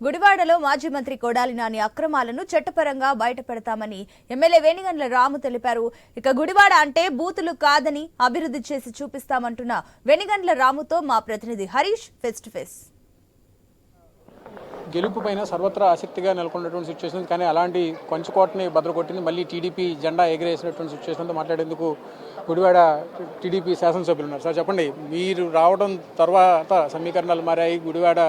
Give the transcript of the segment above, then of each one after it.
గుడివాడలో మాజీ మంత్రి కొడాలి నాని అక్రమాలను చట్టపరంగా బయటపెడతామని ఎమ్మెల్యే వేణిగండ్ల రాము తెలిపారు. ఇక గుడివాడ అంటే బూతులు కాదని అభివృద్ధి చేసి చూపిస్తామంటున్న వెనిగండ్ల రాముతో మా ప్రతినిధి హరీష్ ఫేస్ టు ఫేస్ గెలుపు పైన సర్వత్రా ఆసక్తిగా నెలకొన్నటువంటి సిచ్యువేషన్ కానీ అలాంటి కొంచకోటని భద్రకొట్టింది మళ్ళీ టీడీపీ జెండా ఎగిరేసినటువంటి సిచ్యువేషన్తో మాట్లాడేందుకు గుడివాడ టీడీపీ శాసనసభ్యులు ఉన్నారు. సార్ చెప్పండి. మీరు రావడం తర్వాత సమీకరణాలు మారాయి. గుడివాడ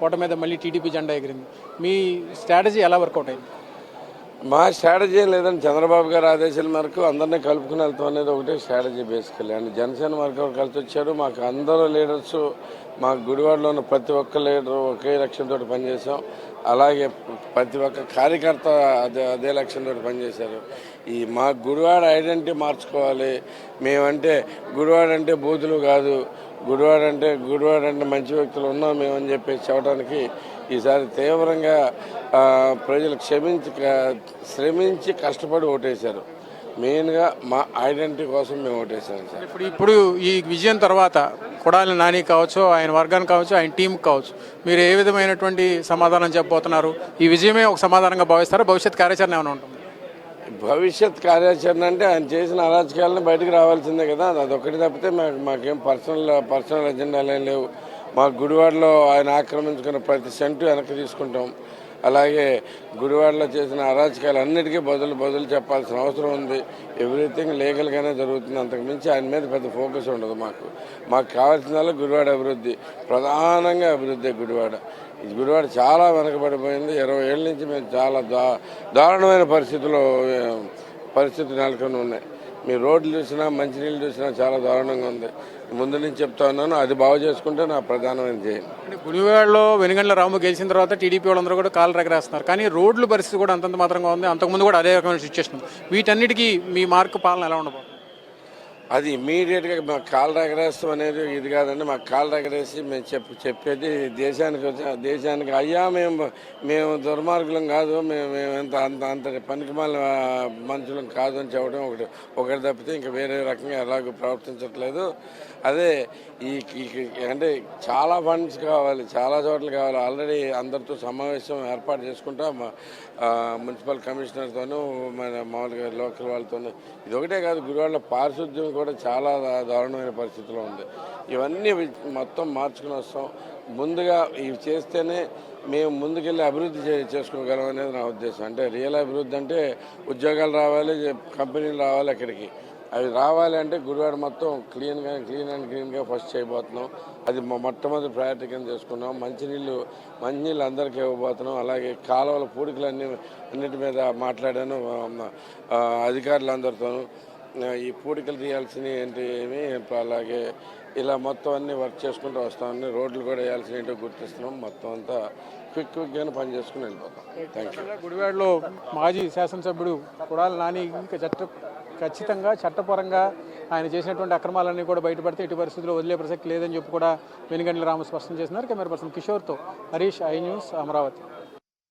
కోట మీద మళ్ళీ టీడీపీ జెండా ఎగిరింది. మీ స్ట్రాటజీ ఎలా వర్కౌట్ అయింది? మా స్ట్రాటజీ లేదని చంద్రబాబు గారి ఆదేశాల మేరకు అందరినీ కలుపుకుని వెళ్తాం అనేది ఒకటే స్ట్రాటజీ బేసికలీ అండ్ జనసేన వర్గం కలిసి వచ్చారు. మాకు అందరూ లీడర్స్. మా గుడివాడలో ఉన్న ప్రతి ఒక్క లీడర్ ఒకే లక్ష్యంతో పనిచేసాం అలాగే ప్రతి ఒక్క కార్యకర్త అదే అదే లక్ష్యంతో పనిచేశారు. ఈ మా గుడివాడ ఐడెంటిటీ మార్చుకోవాలి. మేమంటే గుడివాడ అంటే బూతులు కాదు. గుడివాడ అంటే గుడివాడ అంటే మంచి వ్యక్తులు ఉన్నాం మేమని చెప్పేసి చెప్పడానికి ఈసారి తీవ్రంగా ప్రజలు క్షమించి శ్రమించి కష్టపడి ఓటేశారు. మెయిన్గా మా ఐడెంటిటీ కోసం మేము ఓటేసాం సార్. ఇప్పుడు ఇప్పుడు ఈ విజయం తర్వాత కొడాలి నాని కావచ్చు ఆయన వర్గానికి కావచ్చు ఆయన టీం కావచ్చు మీరు ఏ విధమైనటువంటి సమాధానం చెప్పబోతున్నారు? ఈ విజయమే ఒక సమాధానంగా భావిస్తారు? భవిష్యత్ కార్యాచరణ ఏమైనా ఉంటుంది? భవిష్యత్ కార్యాచరణ అంటే ఆయన చేసిన అరాచకాలను బయటకు రావాల్సిందే కదా. అదొకటి తప్పితే మాకు మాకేం పర్సనల్ పర్సనల్ ఎజెండాలు ఏం లేవు. మా గుడివాడలో ఆయన ఆక్రమించుకున్న ప్రతి సెంటు వెనక్కి తీసుకుంటాం. అలాగే గుడివాడలో చేసిన అరాచకాలు అన్నిటికీ బదులు బదులు చెప్పాల్సిన అవసరం ఉంది. ఎవ్రీథింగ్ లీగల్గానే జరుగుతుంది. అంతకు మించి ఆయన మీద పెద్ద ఫోకస్ ఉండదు మాకు. మాకు కావాల్సిన గుడివాడ అభివృద్ధి ప్రధానంగా అభివృద్ధి గుడివాడ. ఇది గుడివాడ చాలా వెనకబడిపోయింది. ఇరవై ఏళ్ళ నుంచి మేము చాలా దా దారుణమైన పరిస్థితుల్లో పరిస్థితి పరిస్థితులు నెలకొని ఉన్నాయి. మీ రోడ్లు చూసినా మంచినీళ్ళు చూసినా చాలా దారుణంగా ఉంది. ముందు నుంచి చెప్తా ఉన్నాను అది బాగు చేసుకుంటే నా ప్రధానమైన చేయండి గుడివాడలో వెనుగండ్ల రాము గెలిచిన తర్వాత టీడీపీ వాళ్ళందరూ కూడా కాలు రగరేస్తున్నారు. కానీ రోడ్ల పరిస్థితి కూడా అంతంత మాత్రంగా ఉంది. అంతకుముందు కూడా అదే రకమైన సిచ్యువేషన్ వీటన్నిటికీ మీ మార్కు పాలన ఎలా ఉండబోతుంది? అది ఇమీడియట్గా మాకు కాలు రగరేస్తాం అనేది ఇది కాదండి. మాకు కాలు రగరేసి మేము చెప్పు చెప్పేది దేశానికి వచ్చి దేశానికి అయ్యా మేము మేము దుర్మార్గులం కాదు మేము మేము ఎంత అంత అంత పనికిమాల మనుషులం కాదు అని చెప్పడం ఒకటి ఒకటి తప్పితే ఇంకా వేరే రకంగా ఎలాగో ప్రవర్తించట్లేదు. అదే ఈ అంటే చాలా ఫండ్స్ కావాలి చాలా చోట్ల కావాలి. ఆల్రెడీ అందరితో సమావేశం ఏర్పాటు చేసుకుంటా మా మున్సిపల్ కమిషనర్తోనూ మన మామూలుగా లోకల్ వాళ్ళతోనూ. ఇది ఒకటే కాదు గురువాళ్ళ పారిశుద్ధ్యం కూడా చాలా దారుణమైన పరిస్థితిలో ఉంది. ఇవన్నీ మొత్తం మార్చుకుని వస్తాం. ముందుగా ఇవి చేస్తేనే మేము ముందుకెళ్ళి అభివృద్ధి చేసుకోగలం అనేది నా ఉద్దేశం. అంటే రియల్ అభివృద్ధి అంటే ఉద్యోగాలు రావాలి కంపెనీలు రావాలి అక్కడికి. అవి రావాలి అంటే గుడివాడ మొత్తం క్లీన్గా క్లీన్ అండ్ గ్రీన్గా ఫస్ట్ చేయబోతున్నాం. అది మొట్టమొదటి ప్రయారిటీ కింద చేసుకున్నాం. మంచినీళ్ళు మంచినీళ్ళు అందరికీ ఇవ్వబోతున్నాం. అలాగే కాలువల పూడికలన్నీ అన్నిటి మీద మాట్లాడాను అధికారులందరితోనూ. ఈ పూడికలు తీయాల్సినవి ఏంటి ఏమి? అలాగే ఇలా మొత్తం అన్ని వర్క్ చేసుకుంటూ వస్తామని రోడ్లు కూడా వేయాల్సిన ఏంటో గుర్తిస్తున్నాం. మొత్తం అంతా క్విక్ క్విక్గానే పని చేసుకుని వెళ్ళిపోతాం. థ్యాంక్ యూ గుడివాడలో మాజీ శాసనసభ్యుడు కొడాలి నాని ఇంకా చట్ట ఖచ్చితంగా చట్టపరంగా ఆయన చేసినటువంటి అక్రమాలన్నీ కూడా బయటపడితే ఇటు పరిస్థితుల్లో వదిలే ప్రసక్తి లేదని చెప్పి కూడా వెనుగండ్ల రాము స్పష్టం చేస్తున్నారు. కెమెరా పర్సన్ కిషోర్తో హరీష్ ఐ న్యూస్ అమరావతి.